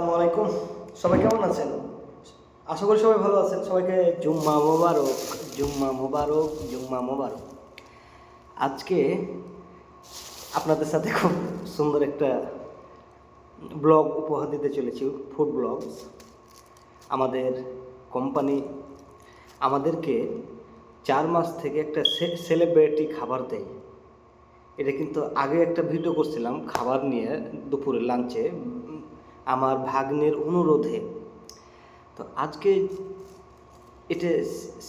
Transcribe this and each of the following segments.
আসসালামু আলাইকুম। সবাই কেমন আছেন? আশা করি সবাই ভালো আছেন। সবাইকে জুম্মা মোবারক জুম্মা মোবারক জুম্মা মোবারক। আজকে আপনাদের সাথে খুব সুন্দর একটা ব্লগ উপহার দিতে চলেছি, ফুড ব্লগস। আমাদের কোম্পানি আমাদেরকে চার মাস থেকে একটা সেলিব্রিটি খাবার দেয়। এটা কিন্তু আগে একটা ভিডিও করছিলাম, খাবার নিয়ে দুপুরে লাঞ্চে। আমার ভাগ্নের অনুরোধে। তো আজকে এটা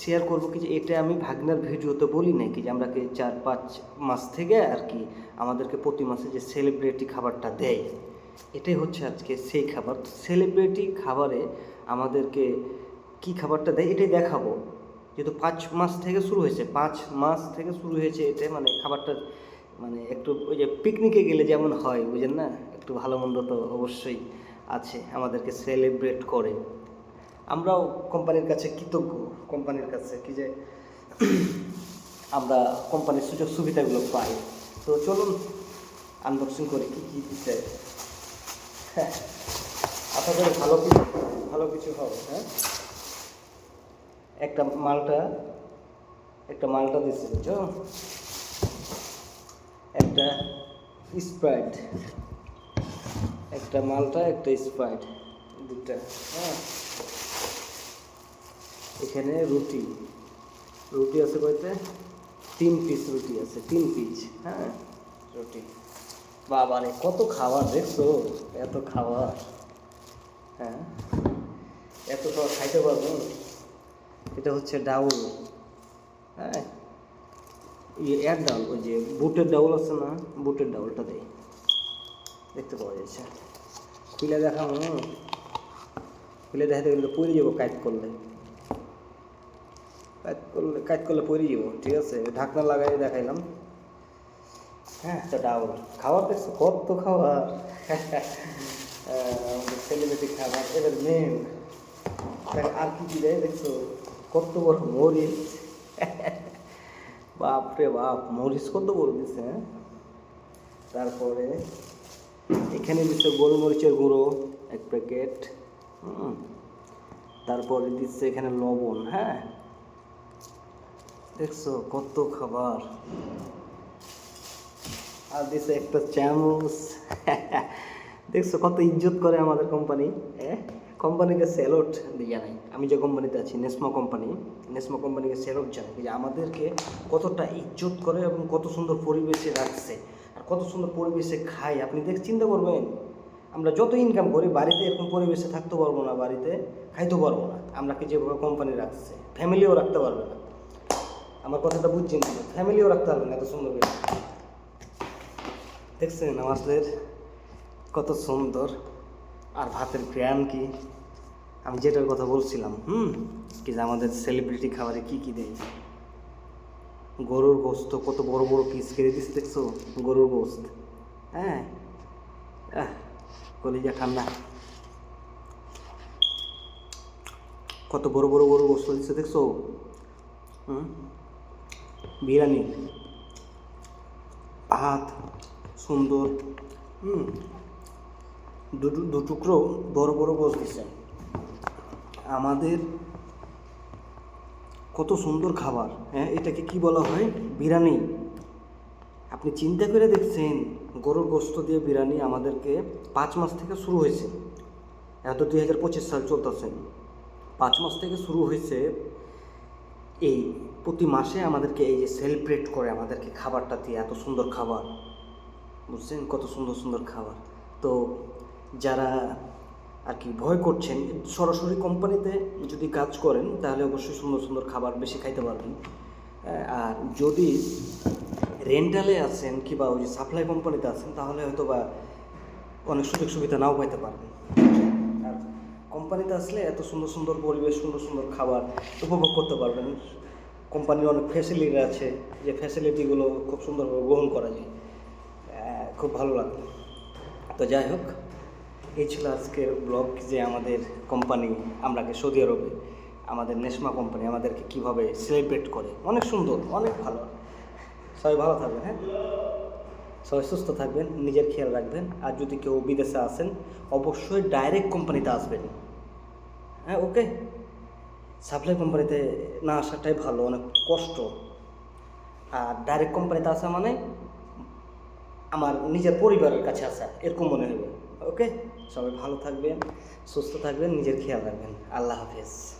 শেয়ার করব কি যে এটা আমি ভাগ্নার ভিডিওতে বলি নাকি যে আমরা কি চার পাঁচ মাস থেকে আর কি আমাদেরকে প্রতি মাসে যে সেলিব্রিটি খাবারটা দেয়, এটাই হচ্ছে আজকে সেই খাবার। সেলিব্রিটি খাবারে আমাদেরকে কি খাবারটা দেয় এটাই দেখাবো। যেহেতু পাঁচ মাস থেকে শুরু হয়েছে, পাঁচ মাস থেকে শুরু হয়েছে এটা মানে খাবারটা মানে একটু ওই যে পিকনিকে গেলে যেমন হয়, বুঝেন না? একটু ভালো মন্দ তো অবশ্যই। আছে, আমাদেরকে সেলিব্রেট করে। আমরাও কোম্পানির কাছে কৃতজ্ঞ। কোম্পানির কাছে কি যে আমরা কোম্পানির সুযোগ সুবিধাগুলো পাই। তো চলুন আনবক্সিং করে কী কী দিচ্ছে হ্যাঁ আপনাদের ভালো কিছু ভালো কিছু হবে হ্যাঁ? একটা মালটা একটা মালটা দিচ্ছে বুঝছ? একটা স্প্রাইট একটা মালটা, একটা স্প্রাইট দুটা হ্যাঁ? এখানে রুটি রুটি আছে কয়তে তিন পিস রুটি আছে, তিন পিস হ্যাঁ? রুটি। বাবা রে, কত খাবার দেখছ? এত খাবার হ্যাঁ? এত খাবার খাইতে পারব? এটা হচ্ছে ডাউল হ্যাঁ? ইয়ে এর ডাউল, ওই যে বুটের ডাউল আছে না? বুটের ডাউলটা দেয় দেখতে পাওয়া যাচ্ছে। খুলে দেখাবো খুলে দেখাতে গেলে পড়ে যাব কাজ করলে। কাজ করলে কাজ করলে পড়ে যাব, ঠিক আছে? ঢাকনা লাগাই দেখাইলাম। হ্যাঁ তো ডাউল খাবার দেখছ কত খাবার আমাদের সেলিব্রিটি খাবার, এবার মেন আর কি দেয় দেখছ? কত বড় মরিচ। বাপরে বাপ, মরিচ কত বড় দিচ্ছে হ্যাঁ? তারপরে এখানে দিচ্ছে গোলমরিচের গুঁড়ো, এক প্যাকেট তারপরে দিচ্ছে এখানে লবণ হ্যাঁ। দেখছ কত খাবার। আর দিচ্ছে একটা চামচ। দেখছ কত ইজ্জত করে আমাদের কোম্পানি হ্যাঁ। কোম্পানিকে দিয়ে জানাই আমি যে কোম্পানিতে আছি, নেসমো কোম্পানি, নেসমো কোম্পানিকে স্যালট জানাই। যে আমাদেরকে কতটা ইজ্জত করে এবং কত সুন্দর পরিবেশে রাখছে। কত সুন্দর পরিবেশে খাই, আপনি দেখ চিন্তা করবেন। আমরা যত ইনকাম করি, বাড়িতে এরকম পরিবেশে থাকতে পারব না, বাড়িতে খাইতে পারব না। আমরাকে যেভাবে কোম্পানি রাখছে ফ্যামিলিও রাখতে পারবে না। আমার কথাটা বুঝছেন ফ্যামিলিও রাখতে পারবে না এত সুন্দর করে। দেখছেন আমাদের কত সুন্দর? আর ভাতের গ্রাম কি? আমি যেটার কথা বলছিলাম, হুম? কি যে আমাদের সেলিব্রিটি খাবারে কি কি দেয়? গরুর গোস্ত, কত বড় বড় পিস কেড়ে দিস দেখছ? গরুর গোস্ত। হ্যাঁ? কলিজা ঠান্ডা। কত বড় বড় গরুর গোস্ত দিচ্ছে দেখছ? হুম? বিরিয়ানি। ভাত, সুন্দর। হুম? দুটো দু টুকরো বড় বড় গোস দিচ্ছে। আমাদের কত সুন্দর খাবার হ্যাঁ? এটাকে কি বলা হয়? বিরিয়ানি। আপনি চিন্তা করে দেখছেন, গরুর গোস্ত দিয়ে বিরিয়ানি আমাদেরকে পাঁচ মাস থেকে শুরু হয়েছে। এত দুই হাজার পঁচিশ সাল চলতেছে। পাঁচ মাস থেকে শুরু হয়েছে এই প্রতি মাসে আমাদেরকে এই যে সেলিব্রেট করে আমাদেরকে খাবারটা দিয়ে, এত সুন্দর খাবার। বুঝছেন? কত সুন্দর সুন্দর খাবার। তো যারা আর কি ভয় করছেন, সরাসরি কোম্পানিতে যদি কাজ করেন, তাহলে অবশ্যই সুন্দর সুন্দর খাবার বেশি খাইতে পারবেন। আর যদি রেন্টালে আছেন কিংবা ওই যে সাপ্লাই কোম্পানিতে আছেন, তাহলে হয়তো বা অনেক সুযোগ সুবিধা নাও পাইতে পারবেন। আর কোম্পানিতে আসলে এত সুন্দর সুন্দর পরিবেশ, সুন্দর সুন্দর খাবার উপভোগ করতে পারবেন। কোম্পানির অনেক ফ্যাসিলিটি আছে, যে ফ্যাসিলিটিগুলো খুব সুন্দরভাবে গ্রহণ করা যায়। খুব ভালো লাগবে। তো যাই হোক এই ছিল আজকের ব্লগ যে আমাদের কোম্পানি আমরাকে সৌদি আরবে, আমাদের নেশমা কোম্পানি আমাদেরকে কীভাবে সেলিব্রেট করে। অনেক সুন্দর, অনেক ভালো। সবাই ভালো থাকবেন হ্যাঁ? সবাই সুস্থ থাকবেন, নিজের খেয়াল রাখবেন। আর যদি কেউ বিদেশে আসেন অবশ্যই ডাইরেক্ট কোম্পানিতে আসবেন। হ্যাঁ ওকে সাপ্লাই কোম্পানিতে না আসাটাই ভালো, অনেক কষ্ট। আর ডাইরেক্ট কোম্পানিতে আসা মানে আমার নিজের পরিবারের কাছে আসা, এরকম মনে হবে। ওকে? সবাই ভালো থাকবেন সুস্থ থাকবেন নিজের খেয়াল রাখবেন। আল্লাহ হাফেজ।